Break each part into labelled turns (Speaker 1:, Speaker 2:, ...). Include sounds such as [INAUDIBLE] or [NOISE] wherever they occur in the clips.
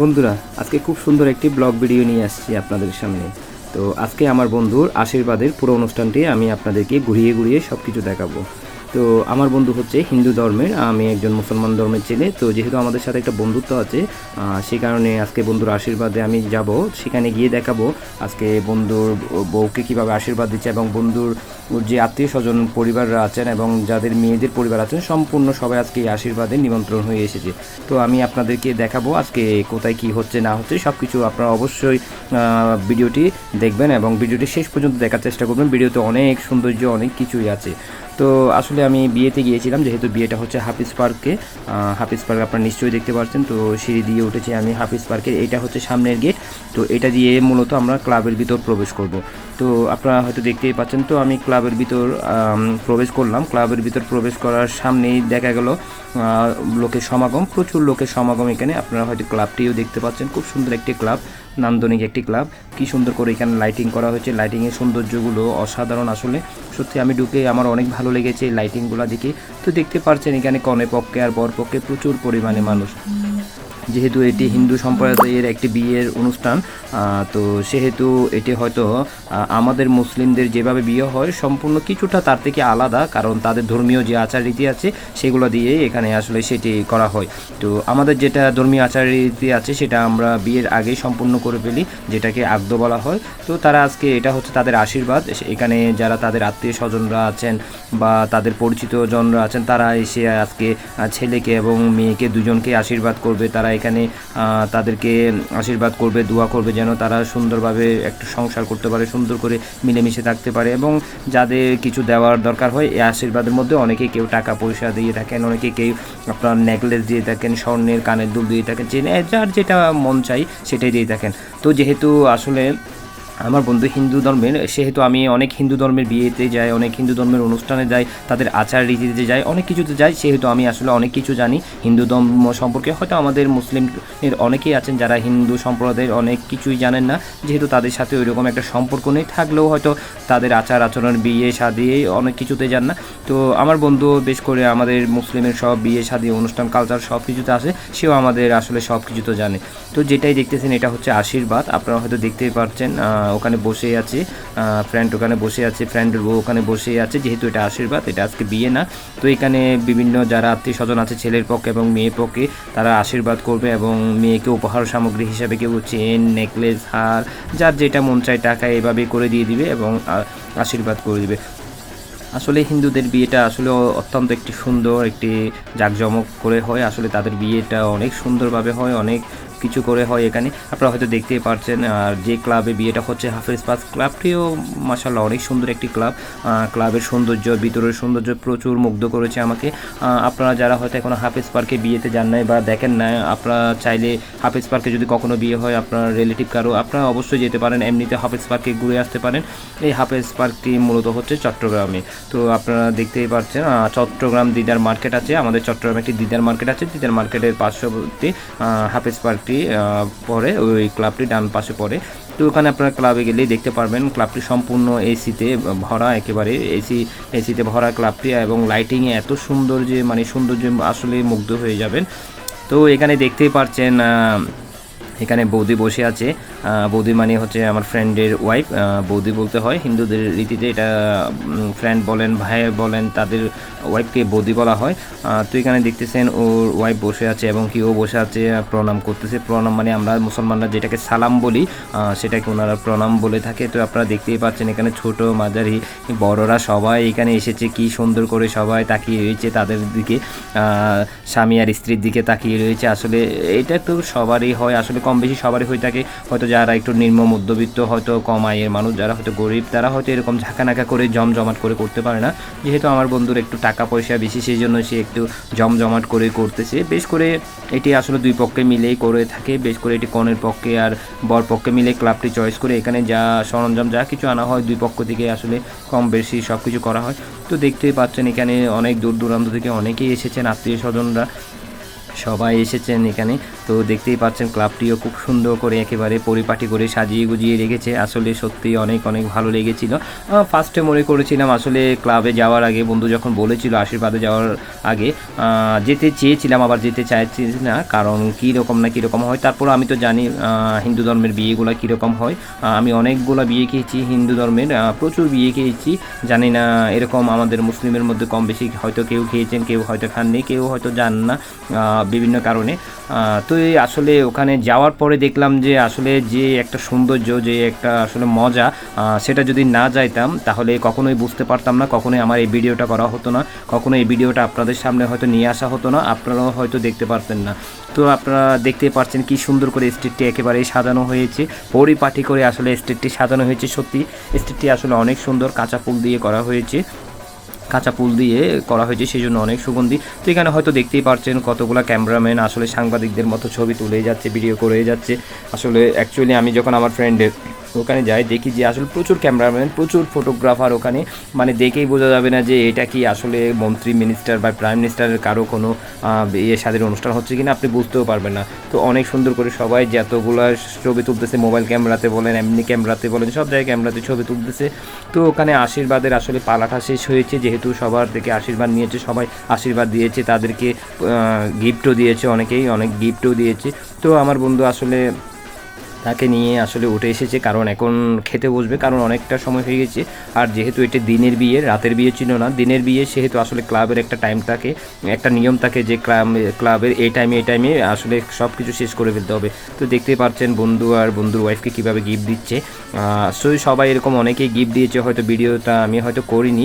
Speaker 1: বন্ধুরা, আজকে খুব সুন্দর একটি ব্লগ ভিডিও নিয়ে আসছি আপনাদের সামনে। তো আজকে আমার বন্ধুর আশীর্বাদের পুরো অনুষ্ঠানটি আমি আপনাদেরকে ঘুরিয়ে ঘুরিয়ে সব কিছু দেখাবো। তো আমার বন্ধু হচ্ছে হিন্দু ধর্মের, আমি একজন মুসলমান ধর্মের ছেলে, তো যেহেতু আমাদের সাথে একটা বন্ধুত্ব আছে সে কারণে আজকে বন্ধুর আশীর্বাদে আমি যাব, সেখানে গিয়ে দেখাবো আজকে বন্ধুর বউকে কীভাবে আশীর্বাদ দিচ্ছে এবং বন্ধুর যে আত্মীয় স্বজন পরিবাররা আছেন এবং যাদের মেয়েদের পরিবার আছেন, সম্পূর্ণ সবাই আজকে এই আশীর্বাদে নিমন্ত্রণ হয়ে এসেছে। তো আমি আপনাদেরকে দেখাবো আজকে কোথায় কি হচ্ছে না হচ্ছে সব কিছু আপনারা অবশ্যই ভিডিওটি দেখবেন এবং ভিডিওটি শেষ পর্যন্ত দেখার চেষ্টা করবেন। ভিডিওতে অনেক সৌন্দর্য, অনেক কিছুই আছে। তো আসলে আমি বিয়েতে গিয়েছিলাম, যেহেতু বিয়েটা হচ্ছে হাফিজ পার্কে। হাফিজ পার্ক আপনারা নিশ্চয়ই দেখতে পাচ্ছেন তো সিঁড়ি দিয়ে উঠেছি আমি হাফিজ পার্কের, এটা হচ্ছে সামনের গেট। তো এটা দিয়ে মূলত আমরা ক্লাবের ভিতর প্রবেশ করব। তো আপনারা হয়তো দেখতেই পাচ্ছেন, তো আমি ক্লাবের ভিতর প্রবেশ করলাম। ক্লাবের ভিতর প্রবেশ করার সামনেই দেখা গেল লোকের সমাগম, প্রচুর লোকের সমাগম এখানে। আপনারা হয়তো ক্লাবটিও দেখতে পাচ্ছেন, খুব সুন্দর একটি ক্লাব, নান্দনিক একটি ক্লাব। কি সুন্দর করে এখানে লাইটিং করা হয়েছে। লাইটিংয়ের সৌন্দর্যগুলো অসাধারণ আসলে। সত্যি আমি ঢুকে আমার অনেক ভালো লেগেছে এই লাইটিংগুলো দেখে। তো দেখতে পাচ্ছেন এখানে কনে পক্ষে আর বর পক্ষে প্রচুর পরিমাণে মানুষ। যেহেতু এটি হিন্দু সম্প্রদায়ের একটি বিয়ের অনুষ্ঠান তো সেহেতু এটি হয়তো আমাদের মুসলিমদের যেভাবে বিয়ে হয় সম্পূর্ণ কিছুটা তার থেকে আলাদা, কারণ তাদের ধর্মীয় যে আচার রীতি আছে সেগুলো দিয়ে এখানে আসলে সেটি করা হয়। তো আমাদের যেটা ধর্মীয় আচার রীতি আছে সেটা আমরা বিয়ের আগেই সম্পূর্ণ করে ফেলি, যেটাকে আগদ বলা হয়। তো তারা আজকে এটা হচ্ছে তাদের আশীর্বাদ। এখানে যারা তাদের আত্মীয় স্বজনরা আছেন বা তাদের পরিচিত জনরা আছেন, তারা এসে আজকে ছেলেকে এবং মেয়েকে দুজনকে আশীর্বাদ করবে। তারা এখানে তাদেরকে আশীর্বাদ করবে, দোয়া করবে যেন তারা সুন্দরভাবে একটু সংসার করতে পারে, সুন্দর করে মিলেমিশে থাকতে পারে এবং যাদের কিছু দেওয়ার দরকার হয়, এই আশীর্বাদের মধ্যে অনেকে কেউ টাকা পয়সা দিয়ে থাকেন, অনেকে কেউ আপনার নেকলেস দিয়ে থাকেন, স্বর্ণের কানের দুল দিয়ে থাকেন, যে যার যেটা মন চাই সেটাই দিয়ে থাকেন। তো যেহেতু আসলে আমার বন্ধু হিন্দু ধর্মের সেহেতু আমি অনেক হিন্দু ধর্মের বিয়েতে যাই অনেক হিন্দু ধর্মের অনুষ্ঠানে যাই তাদের আচার রীতিতে যাই অনেক কিছুতে যাই সেহেতু আমি আসলে অনেক কিছু জানি। হিন্দু ধর্ম সম্পর্কে হয়তো আমাদের মুসলিমের অনেকেই আছেন যারা হিন্দু সম্প্রদায়ের অনেক কিছুই জানেন না যেহেতু তাদের সাথে ওই রকম একটা সম্পর্ক নেই থাকলেও হয়তো তাদের আচার আচরণ বিয়ে শাদি অনেক কিছুতে যান না। তো আমার বন্ধু বেশ করে আমাদের মুসলিমের সব বিয়ে শাদি অনুষ্ঠান কালচার সব কিছুতে আসে সেও আমাদের আসলে সব কিছু তো জানে। তো যেটাই দেখতেছেন এটা হচ্ছে আশীর্বাদ আপনারা হয়তো দেখতেই পাচ্ছেন আহ, ওখানে বসে আছে ফ্রেন্ড ওখানে বসে আছে ফ্রেন্ডের বউ ওখানে বসে আছে, যেহেতু এটা আশীর্বাদ, এটা আজকে বিয়ে না। তো এখানে বিভিন্ন যারা আত্মীয় স্বজন আছে, ছেলের পক্ষে এবং মেয়ের পক্ষে, তারা আশীর্বাদ করবে এবং মেয়েকে উপহার সামগ্রী হিসাবে কেউ চেন নেকলেস হার, যার যেটা মন চায় টাকা এভাবে করে দিয়ে দিবে এবং আশীর্বাদ করে দিবে। আসলে হিন্দুদের বিয়েটা আসলে অত্যন্ত একটি সুন্দর, একটি জাঁকজমক করে হয়। আসলে তাদের বিয়েটা অনেক সুন্দরভাবে হয়, অনেক কিছু করে হয় এখানে। আপনারা হয়তো দেখতেই পারছেন আর যে ক্লাবে বিয়েটা হচ্ছে হাফেজ পাস ক্লাবটিও মাসাল্লাহ অনেক সুন্দর একটি ক্লাব। ক্লাবের সৌন্দর্য, ভিতরের সৌন্দর্য প্রচুর মুগ্ধ করেছে আমাকে। আপনারা যারা হয়তো এখনও হাফেজ পার্কে বিয়েতে যান নাই বা দেখেন না আপনারা চাইলে হাফেজ পার্কে যদি কখনো বিয়ে হয় আপনার রিলেটিভ কারও, আপনারা অবশ্যই যেতে পারেন, এমনিতে হাফেজ পার্কে ঘুরে আসতে পারেন। এই হাফেজ পার্কটি মূলত হচ্ছে চট্টগ্রামে। তো আপনারা দেখতেই পাচ্ছেন চট্টগ্রাম দিদার মার্কেট আছে, আমাদের চট্টগ্রামে একটি দিদার মার্কেট আছে, দিদার মার্কেটের পার্শ্ববর্তী হাফেজ পার্কটি। আহ, পড়ে ওই ক্লাবটি ডান পাশে পড়ে। তো ওখানে আপনারা ক্লাবে গেলেই দেখতে পারবেন ক্লাবটি সম্পূর্ণ এসিতে ভরা একেবারে এসি এসিতে ভরা ক্লাবটি এবং লাইটিংয়ে এত সুন্দর যে মানে সৌন্দর্য আসলে মুগ্ধ হয়ে যাবেন। তো এখানে দেখতেই পারছেন এখানে বৌদি বসে আছে। বৌদি মানে হচ্ছে আমার ফ্রেন্ডের ওয়াইফ বৌদি বলতে হয়, হিন্দুদের রীতিতে এটা ফ্রেন্ড বলেন, ভাই বলেন, তাদের ওয়াইফকে বৌদি বলা হয়। তো এখানে দেখতেছেন ওর ওয়াইফ বসে আছে এবং কি ও বসে আছে, প্রণাম করতেছে। প্রণাম মানে আমরা মুসলমানরা যেটাকে সালাম বলি সেটাকে ওনারা প্রণাম বলে থাকে। তো আপনারা দেখতেই পাচ্ছেন এখানে ছোট মাঝারি বড়রা সবাই এখানে এসেছে, কি সুন্দর করে সবাই তাকিয়ে রয়েছে তাদের দিকে। স্বামী আর স্ত্রীর দিকে তাকিয়ে রয়েছে। আসলে এটা তো সবারই হয়। আসলে কম বেশি সবারই হয়ে থাকে। হয়তো যারা একটু নিম্ন মধ্যবিত্ত, হয়তো কম আয়ের মানুষ, যারা হয়তো গরিব, তারা হয়তো এরকম ঝাঁকানাকা করে জমজমাট করে করতে পারে না। যেহেতু আমার বন্ধুর একটু টাকা পয়সা বেশি সেই জন্য সে একটু জমজমাট করে করতেছে। বেশ করে এটি আসলে দুই পক্ষে মিলেই করে থাকে, বেশ করে এটি কনের পক্ষে আর বর পক্ষে মিলে ক্লাবটি চয়েস করে এখানে যা সরঞ্জাম, যা কিছু আনা হয়, দুই পক্ষ থেকে আসলে কম বেশি সব কিছু করা হয়। তো দেখতেই পাচ্ছেন এখানে অনেক দূর দূরান্ত থেকে অনেকেই এসেছেন, আত্মীয় স্বজনরা। সবাই এসেছেন এখানে। তো দেখতেই পাচ্ছেন, ক্লাবটিও খুব সুন্দর করে একেবারে পরিপাটি করে সাজিয়ে গুজিয়ে রেখেছে। আসলে সত্যি অনেক অনেক ভালো লেগেছিল। ফার্স্টে মনে করেছিলাম আসলে ক্লাবে যাওয়ার আগে, বন্ধু যখন বলেছিল আশীর্বাদে যাওয়ার আগে যেতে চেয়েছিলাম, আবার যেতে চাইছি না, কারণ কী রকম না কীরকম হয়, তারপর আমি তো জানি হিন্দু ধর্মের বিয়েগুলো কীরকম হয়। আমি অনেকগুলো বিয়ে খেয়েছি, হিন্দু ধর্মের প্রচুর বিয়ে খেয়েছি। জানি না এরকম আমাদের মুসলিমের মধ্যে কম বেশি হয়তো কেউ খেয়েছেন, কেউ হয়তো খাননি, কেউ হয়তো জান না। বিভিন্ন কারণে। তো এই আসলে ওখানে যাওয়ার পরে দেখলাম যে আসলে যে একটা সৌন্দর্য, যে একটা আসলে মজা সেটা যদি না যাইতাম তাহলে কখনোই বুঝতে পারতাম না, কখনোই আমার এই ভিডিওটা করা হতো না কখনো এই ভিডিওটা আপনাদের সামনে হয়তো নিয়ে আসা হতো না, আপনারাও হয়তো দেখতে পারতেন না। তো আপনারা দেখতে পাচ্ছেন কি সুন্দর করে স্টেটটি একেবারে সাজানো হয়েছে, পরিপাটি করে আসলে স্টেটটি সাজানো হয়েছে সত্যি। স্টেটটি আসলে অনেক সুন্দর, কাঁচা ফুল দিয়ে করা হয়েছে। কাঁচা ফুল দিয়ে করা হয়েছে, সেই জন্য অনেক সুগন্ধি। তো এখানে হয়তো দেখতেই পারছেন কতগুলো ক্যামেরাম্যান আসলে সাংবাদিকদের মতো ছবি তুলে যাচ্ছে, ভিডিও করে যাচ্ছে। আসলে অ্যাকচুয়ালি আমি যখন আমার ফ্রেন্ডের ওখানে যাই, দেখি যে আসলে প্রচুর ক্যামেরাম্যান, প্রচুর ফটোগ্রাফার ওখানে। মানে দেখেই বোঝা যাবে না যে এটা কি আসলে মন্ত্রী মিনিস্টার বা প্রাইম মিনিস্টারের কারও কোনো ইয়ে স্বাদের অনুষ্ঠান হচ্ছে কিনা আপনি বুঝতেও পারবেন না। তো অনেক সুন্দর করে সবাই যতগুলো ছবি তুলতেছে মোবাইল ক্যামেরাতে বলেন, এমনি ক্যামেরাতে বলেন, সব জায়গায় ক্যামেরাতে ছবি তুলতেছে। তো ওখানে আশীর্বাদের আসলে পালাটা শেষ হয়েছে, যেহেতু সবার থেকে আশীর্বাদ নিয়েছে, সবাই আশীর্বাদ দিয়েছে, তাদেরকে গিফটও দিয়েছে অনেকেই, অনেক গিফটও দিয়েছে। তো আমার বন্ধু আসলে তাকে নিয়ে আসলে উঠে এসেছে, কারণ এখন খেতে বসবে, কারণ অনেকটা সময় হয়ে গেছে। আর যেহেতু এটা দিনের বিয়ে, রাতের বিয়ে ছিল না, দিনের বিয়ে সেহেতু আসলে ক্লাবের একটা টাইম থাকে একটা নিয়ম থাকে যে ক্লাব ক্লাবের এই টাইমে এই টাইমে আসলে সব কিছু শেষ করে ফেলতে হবে। তো দেখতেই পাচ্ছেন বন্ধু আর বন্ধুর ওয়াইফকে কীভাবে গিফট দিচ্ছে। সো সবাই এরকম অনেকেই গিফট দিয়েছে, হয়তো ভিডিওটা আমি হয়তো করিনি।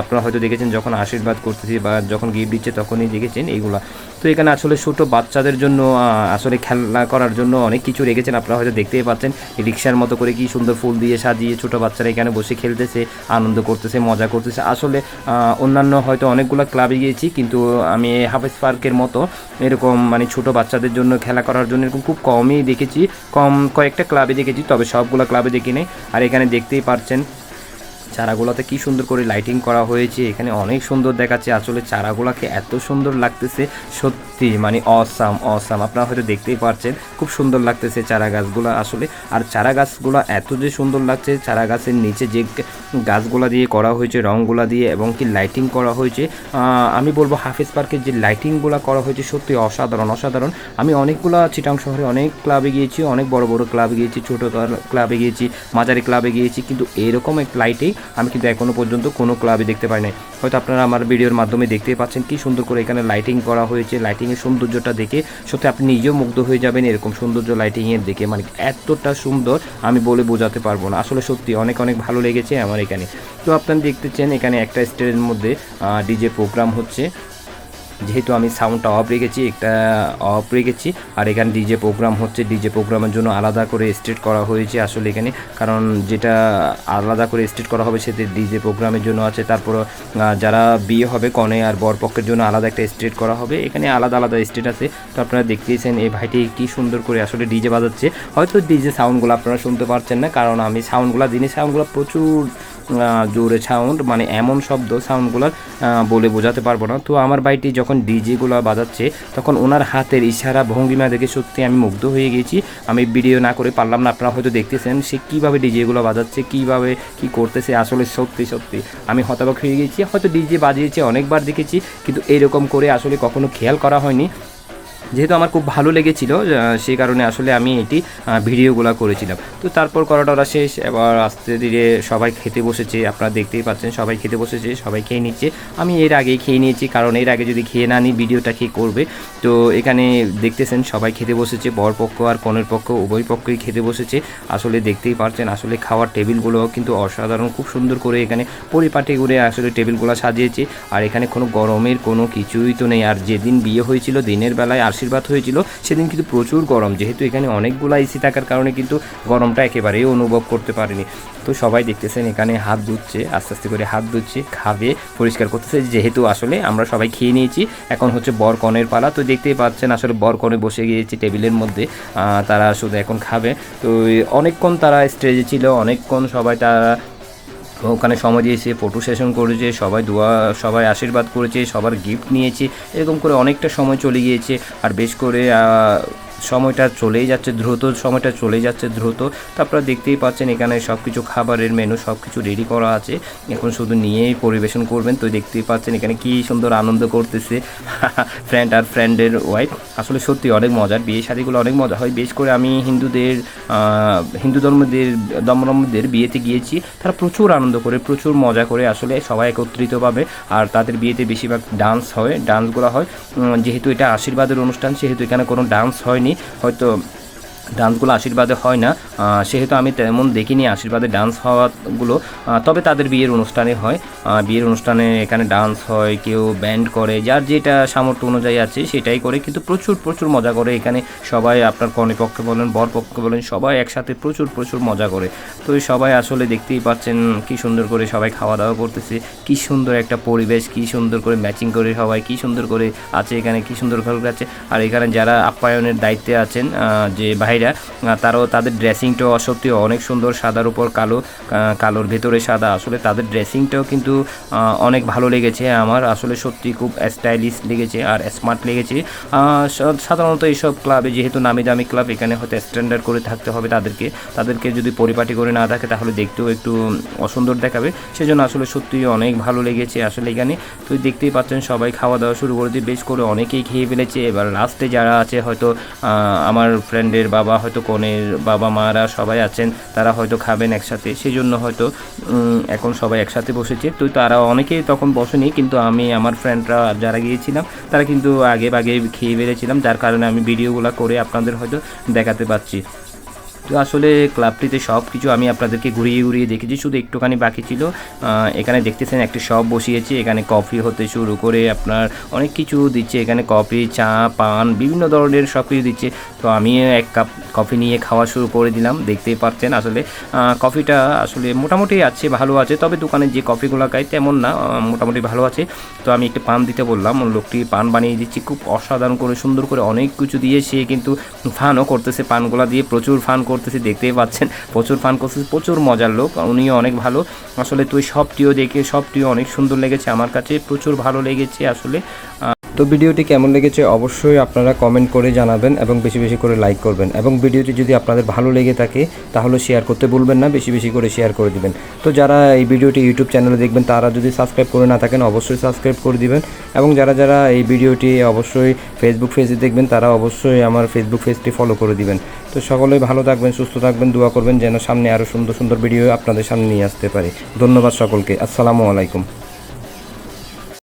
Speaker 1: আপনারা হয়তো দেখেছেন যখন আশীর্বাদ করতেছি বা যখন গিফট দিচ্ছে তখনই দেখেছেন এইগুলা। তো এখানে আসলে ছোটো বাচ্চাদের জন্য আসলে খেলা করার জন্য অনেক কিছু রেখেছেন। আপনারা হয়তো দেখতেই পাচ্ছেন, রিক্সার মতো করে কি সুন্দর ফুল দিয়ে সাজিয়ে ছোটো বাচ্চারা এখানে বসে খেলতেছে, আনন্দ করতেছে, মজা করতেছে। আসলে অন্যান্য হয়তো অনেকগুলো ক্লাবে গিয়েছি, কিন্তু আমি হাফেজ পার্কের মতো এরকম মানে ছোট বাচ্চাদের জন্য খেলা করার জন্য এরকম খুব কমই দেখেছি। কম কয়েকটা ক্লাবে দেখেছি, তবে সবগুলো ক্লাবে দেখি নেই। আর এখানে দেখতেই পারছেন চারাগুলোতে কি সুন্দর করে লাইটিং করা হয়েছে, এখানে অনেক সুন্দর দেখাচ্ছে। আসলে চারাগুলোকে এত সুন্দর লাগতেছে, সত্যি মানে অসাম অসাম আপনারা হয়তো দেখতেই পারছেন, খুব সুন্দর লাগতেছে চারা গাছগুলো আসলে। আর চারা গাছগুলো এত যে সুন্দর লাগছে চারা গাছের নিচে যে গাছগুলা দিয়ে করা হয়েছে রঙগুলা দিয়ে এবং কি লাইটিং করা হয়েছে আমি বলব হাফেজ পার্কের যে লাইটিংগুলো করা হয়েছে সত্যি অসাধারণ অসাধারণ। আমি অনেকগুলা চিটাং শহরে অনেক ক্লাবে গিয়েছি, অনেক বড় বড় ক্লাবে গিয়েছি, ছোটো ক্লাবে গিয়েছি, মাঝারি ক্লাবে গিয়েছি, কিন্তু এরকম এক লাইটেই আমি কিন্তু এখনও পর্যন্ত কোনো ক্লাবে দেখতে পাই নাই। হয়তো আপনারা আমার ভিডিওর মাধ্যমে দেখতেই পাচ্ছেন কি সুন্দর করে এখানে লাইটিং করা হয়েছে। লাইটিংয়ের সৌন্দর্যটা দেখে সত্যি আপনি নিজেও মুগ্ধ হয়ে যাবেন এরকম সৌন্দর্য লাইটিংয়ের দেখে। মানে এতটা সুন্দর আমি বলে বোঝাতে পারব না। আসলে সত্যি অনেক অনেক ভালো লেগেছে আমার এখানে। তো আপনারা দেখতেছেন এখানে একটা স্টেজের মধ্যে ডিজে প্রোগ্রাম হচ্ছে। যেহেতু আমি সাউন্ডটা অফ রেখেছি, একটা অফ রেখেছি, আর এখানে ডিজে প্রোগ্রাম হচ্ছে ডিজে প্রোগ্রামের জন্য আলাদা করে স্টেট করা হয়েছে আসলে এখানে, কারণ যেটা আলাদা করে স্টেট করা হবে সেটা ডিজে প্রোগ্রামের জন্য আছে, তারপর যারা বিয়ে হবে, কনে আর বর পক্ষের জন্য আলাদা একটা স্টেট করা হবে, এখানে আলাদা আলাদা স্টেট আছে, তো আপনারা দেখতেইছেন এই ভাইটি কি সুন্দর করে আসলে ডিজে বাজাচ্ছে, হয়তো ডিজে সাউন্ডগুলো আপনারা শুনতে পারছেন না, কারণ আমি সাউন্ডগুলো দিনে সাউন্ডগুলো প্রচুর জোরে সাউন্ড মানে এমন শব্দ সাউন্ডগুলো বলে বোঝাতে পারব না। তো আমার ভাইটি যখন ডিজেগুলো বাজাচ্ছে, তখন ওনার হাতের ইশারা ভঙ্গিমা দেখে সত্যি আমি মুগ্ধ হয়ে গেছি। আমি ভিডিও না করে পারলাম না, আপনারা হয়তো দেখতেছেন সে কীভাবে ডিজেগুলো বাজাচ্ছে, কীভাবে কি করতেছে, আসলে সত্যি সত্যি। আমি হতাবাক হয়ে গেছি, হয়তো ডিজে বাজিয়েছে অনেকবার দেখেছি, কিন্তু এরকম করে আসলে কখনো খেয়াল করা হয়নি। যেহেতু আমার খুব ভালো লেগেছিল সেই কারণে আসলে আমি এটি ভিডিওগুলো করেছিলাম। তো তারপর করাটা শেষ, এবার আস্তে ধীরে সবাই খেতে বসেছে, আপনারা দেখতেই পাচ্ছেন, সবাই খেতে বসেছে, সবাই খেয়ে নিচ্ছে। আমি এর আগেই খেয়ে নিয়েছি, কারণ এর আগে যদি খেয়ে না নিই ভিডিওটা কে করবে? তো এখানে দেখতেছেন, সবাই খেতে বসেছে, বর পক্ষ আর কনের পক্ষ, উভয় পক্ষই খেতে বসেছে। আসলে দেখতেই পারছেন, আসলে খাওয়ার টেবিলগুলো কিন্তু অসাধারণ, খুব সুন্দর করে এখানে পরিপাটি করে আসলে টেবিলগুলো সাজিয়েছে। আর এখানে কোনো গরমের কোনো কিছুই তো নেই। আর যেদিন বিয়ে হয়েছিল, দিনের বেলায় আশীর্বাদ হয়েছিল। সেদিন কিন্তু প্রচুর গরম, যেহেতু এখানে অনেকগুলো এসি থাকার কারণে কিন্তু গরমটা একেবারেই অনুভব করতে পারিনি। তো সবাই দেখতেছেন এখানে হাত ধুচ্ছে, আস্তে আস্তে করে হাত ধুচ্ছে, খাবে, পরিষ্কার করতেছে। যেহেতু আসলে আমরা সবাই খেয়ে নিয়েছি, এখন হচ্ছে বর কনের পালা। তো দেখতেই পাচ্ছেন আসলে বর কনে বসে গিয়েছে টেবিলের মধ্যে তারা শুধু এখন খাবে। তো অনেকক্ষণ তারা স্টেজে ছিল, অনেকক্ষণ সবাই তারা ওখানে সময় দিয়েছে ফটো সেশন করেছে, সবাই দোয়া, সবাই আশীর্বাদ করেছে, সবার গিফট নিয়েছে, এরকম করে অনেকটা সময় চলে গিয়েছে। আর বেশ করে সময়টা চলেই যাচ্ছে, দ্রুত সময়টা চলে যাচ্ছে, দ্রুত। তো আপনারা দেখতেই পাচ্ছেন, এখানে সব কিছু খাবারের মেনু সব কিছু রেডি করা আছে। এখন শুধু নিয়েই পরিবেশন করবেন। তো দেখতেই পাচ্ছেন, এখানে কি সুন্দর আনন্দ করতেছে। [LAUGHS] ফ্রেন্ড আর ফ্রেন্ডের ওয়াইফ আসলে সত্যি অনেক মজার। বিয়ে শাদিগুলো অনেক মজা হয়। বেশ করে আমি হিন্দুদের হিন্দু ধর্মদের ধর্মাবলম্বীদের বিয়েতে গিয়েছি। তারা প্রচুর আনন্দ করে, প্রচুর মজা করে। আসলে সবাই একত্রিতভাবে আর তাদের বিয়েতে বেশিরভাগ ডান্স হয় ডান্সগুলো হয়। যেহেতু এটা আশীর্বাদের অনুষ্ঠান, সেহেতু এখানে কোনো ডান্স হয়নি। হয়তো ডান্সগুলো আশীর্বাদে হয় না। সেহেতু আমি তেমন দেখিনি আশীর্বাদে ডান্স হওয়াগুলো। তবে তাদের বিয়ের অনুষ্ঠানে হয়। বিয়ের অনুষ্ঠানে এখানে ডান্স হয়, কেউ ব্যান্ড করে, যার যেটা সামর্থ্য অনুযায়ী আছে সেটাই করে। কিন্তু প্রচুর প্রচুর মজা করে এখানে সবাই, আপনার কর্ণপক্ষে বলেন বর পক্ষে বলেন, সবাই একসাথে প্রচুর প্রচুর মজা করে। তো সবাই আসলে দেখতেই পাচ্ছেন কি সুন্দর করে সবাই খাওয়া দাওয়া করতেছে, কি সুন্দর একটা পরিবেশ, কি সুন্দর করে ম্যাচিং করে সবাই, কি সুন্দর করে আছে এখানে, কি সুন্দর করে আছে। আর এখানে যারা আপ্যায়নের দায়িত্বে আছেন যে যে ভাইরা তারাও তাদের ড্রেসিংটাও সত্যি অনেক সুন্দর, সাদার উপর কালো কালোর ভেতরে সাদা। আসলে তাদের ড্রেসিংটাও কিন্তু অনেক ভালো লেগেছে আমার। আসলে সত্যি খুব স্টাইলিশ লেগেছে আর স্মার্ট লেগেছে। সাধারণত এইসব ক্লাবে যেহেতু নামি দামি ক্লাব এখানে হয়তো স্ট্যান্ডার্ড করে থাকতে হবে তাদেরকে। তাদেরকে যদি পরিপাটি করে না থাকে, তাহলে দেখতেও একটু অসুন্দর দেখাবে। সেজন্য আসলে সত্যি অনেক ভালো লেগেছে আসলে এখানে। তো দেখতেই পাচ্ছেন, সবাই খাওয়া দাওয়া শুরু করে দিয়ে বেশ করে অনেকেই খেয়ে ফেলেছে। এবার লাস্টে যারা আছে হয়তো আমার ফ্রেন্ডের বাবা হয়তো কনের বাবা মারা সবাই আছেন, তারা হয়তো খাবেন একসাথে। সেই জন্য হয়তো এখন সবাই একসাথে বসেছে। তো তারা অনেকেই তখন বসেনি, কিন্তু আমি, আমার ফ্রেন্ডরা যারা গিয়েছিলাম, তারা কিন্তু আগে আগে খেয়ে বেড়েছিলাম যার কারণে আমি ভিডিওগুলো করে আপনাদের হয়তো দেখাতে পাচ্ছি তো আসলে ক্লাবটিতে সব কিছু আমি আপনাদেরকে ঘুরিয়ে ঘুরিয়ে দেখেছি, শুধু একটুখানি বাকি ছিল। এখানে দেখতেছেন একটি শপ বসিয়েছে, এখানে কফি হতে শুরু করে আপনার অনেক কিছু দিচ্ছে, এখানে কফি চা, পান, বিভিন্ন ধরনের সব কিছু দিচ্ছে। তো আমি এক কাপ কফি নিয়ে খাওয়া শুরু করে দিলাম, দেখতেই পাচ্ছেন আসলে। কফিটা আসলে মোটামুটি আছে, ভালো আছে, তবে দোকানে যে কফিগুলো খাই তেমন না মোটামুটি ভালো আছে। তো আমি একটু পান দিতে বললাম, লোকটি পান বানিয়ে দিচ্ছি, খুব অসাধারণ করে, সুন্দর করে অনেক কিছু দিয়ে সে কিন্তু ফানও করতেছে, পানগুলা দিয়ে প্রচুর ফান করতেছে, দেখতেই পাচ্ছেন। প্রচুর ফান করতেছে, প্রচুর মজার লোক, উনিও অনেক ভালো। আসলে তুই সবটিও দেখে সবটিও অনেক সুন্দর লেগেছে আমার কাছে, প্রচুর ভালো লেগেছে আসলে। তো ভিডিওটি কেমন লেগেছে অবশ্যই আপনারা কমেন্ট করে জানাবেন এবং বেশি বেশি করে লাইক করবেন এবং ভিডিওটি যদি আপনাদের ভালো লেগে থাকে তাহলে শেয়ার করতে ভুলবেন না, বেশি বেশি করে শেয়ার করে দিবেন। তো যারা এই ভিডিওটি ইউটিউব চ্যানেলে দেখবেন, তারা যদি সাবস্ক্রাইব করে না থাকেন, অবশ্যই সাবস্ক্রাইব করে দিবেন এবং যারা যারা এই ভিডিওটি অবশ্যই ফেসবুক পেজে দেখবেন, তারা অবশ্যই আমার ফেসবুক পেজটি ফলো করে দিবেন। তো সকলেই ভালো থাকবেন, সুস্থ থাকবেন, দোয়া করবেন যেন সামনে আরও সুন্দর সুন্দর ভিডিও আপনাদের সামনে নিয়ে আসতে পারি। ধন্যবাদ সকলকে। আসসালামু আলাইকুম।